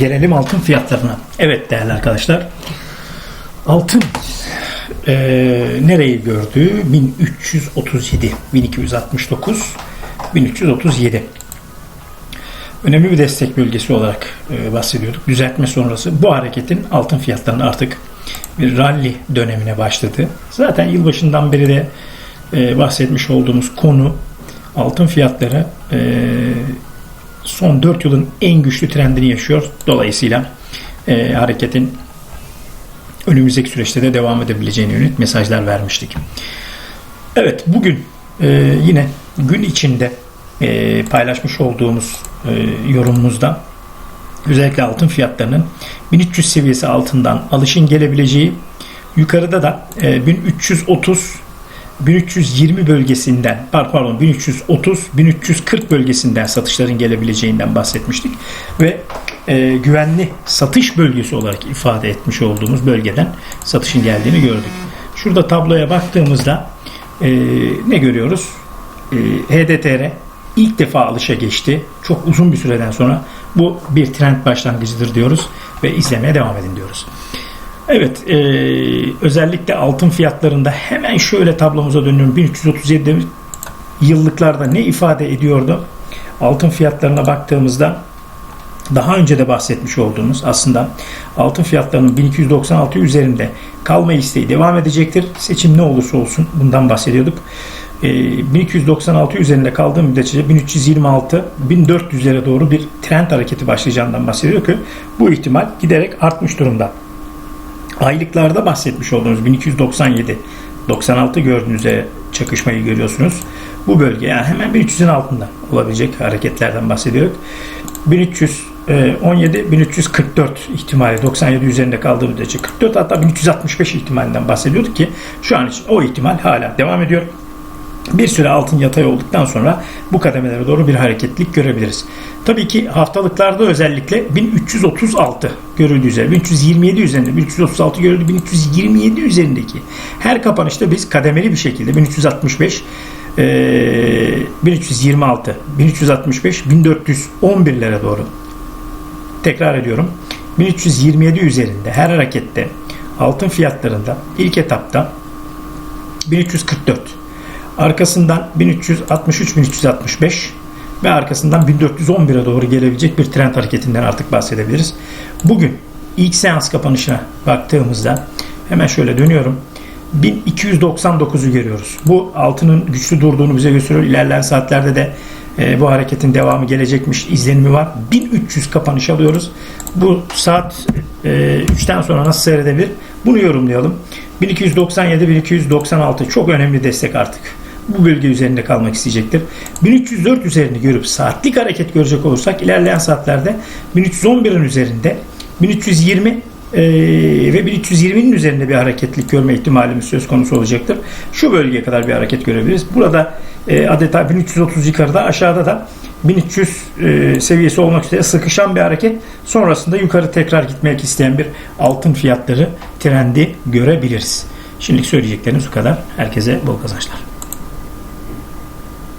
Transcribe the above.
Gelelim altın fiyatlarına. Evet değerli arkadaşlar. Altın eee, nereyi gördü? 1337, 1269, 1337. Önemli bir destek bölgesi olarak e, bahsediyorduk. Düzeltme sonrası bu hareketin altın fiyatlarının artık bir rally dönemine başladı. Zaten yılbaşından beri de e, bahsetmiş olduğumuz konu altın fiyatları e, son 4 yılın en güçlü trendini yaşıyor. Dolayısıyla e, hareketin önümüzdeki süreçte de devam edebileceğine yönelik mesajlar vermiştik. Evet bugün e, yine gün içinde e, paylaşmış olduğumuz e, yorumumuzda özellikle altın fiyatlarının 1300 seviyesi altından alışın gelebileceği yukarıda da e, 1330 1320 bölgesinden pardon 1330 1340 bölgesinden satışların gelebileceğinden bahsetmiştik ve e, güvenli satış bölgesi olarak ifade etmiş olduğumuz bölgeden satışın geldiğini gördük. Şurada tabloya baktığımızda e, ne görüyoruz? E, HDTR ilk defa alışa geçti. Çok uzun bir süreden sonra bu bir trend başlangıcıdır diyoruz ve izlemeye devam edin diyoruz. Evet, e, özellikle altın fiyatlarında hemen şöyle tablomuza dönüyorum. 1337 yıllıklarda ne ifade ediyordu? Altın fiyatlarına baktığımızda daha önce de bahsetmiş olduğumuz aslında altın fiyatlarının 1296 üzerinde kalma isteği devam edecektir. Seçim ne olursa olsun bundan bahsediyorduk. E, 1296 üzerinde kaldığı müddetçe 1326 1400'lere doğru bir trend hareketi başlayacağından bahsediyor ki bu ihtimal giderek artmış durumda aylıklarda bahsetmiş olduğunuz 1297 96 gördüğünüzde çakışmayı görüyorsunuz. Bu bölge yani hemen 1300'ün altında olabilecek hareketlerden bahsediyoruz. 1317 1344 ihtimali 97 üzerinde kaldığı müddetçe 44 hatta 1365 ihtimalinden bahsediyorduk ki şu an için o ihtimal hala devam ediyor. Bir süre altın yatay olduktan sonra bu kademelere doğru bir hareketlik görebiliriz. Tabii ki haftalıklarda özellikle 1336 görüldüğü üzere 1327 üzerinde 1336 görüldü 1327 üzerindeki her kapanışta biz kademeli bir şekilde 1365 eee, 1326 1365 1411'lere doğru tekrar ediyorum 1327 üzerinde her harekette altın fiyatlarında ilk etapta 1344 Arkasından 1363-1365 ve arkasından 1411'e doğru gelebilecek bir trend hareketinden artık bahsedebiliriz. Bugün ilk seans kapanışına baktığımızda hemen şöyle dönüyorum. 1299'u görüyoruz. Bu altının güçlü durduğunu bize gösteriyor. İlerleyen saatlerde de e, bu hareketin devamı gelecekmiş izlenimi var. 1300 kapanış alıyoruz. Bu saat e, 3'ten sonra nasıl seyredebilir? Bunu yorumlayalım. 1297-1296 çok önemli destek artık. Bu bölge üzerinde kalmak isteyecektir. 1304 üzerini görüp saatlik hareket görecek olursak ilerleyen saatlerde 1311'in üzerinde 1320 e, ve 1320'nin üzerinde bir hareketlik görme ihtimalimiz söz konusu olacaktır. Şu bölgeye kadar bir hareket görebiliriz. Burada e, adeta 1330 yukarıda aşağıda da 1300 e, seviyesi olmak üzere sıkışan bir hareket sonrasında yukarı tekrar gitmek isteyen bir altın fiyatları trendi görebiliriz. Şimdilik söyleyeceklerimiz bu kadar. Herkese bol kazançlar.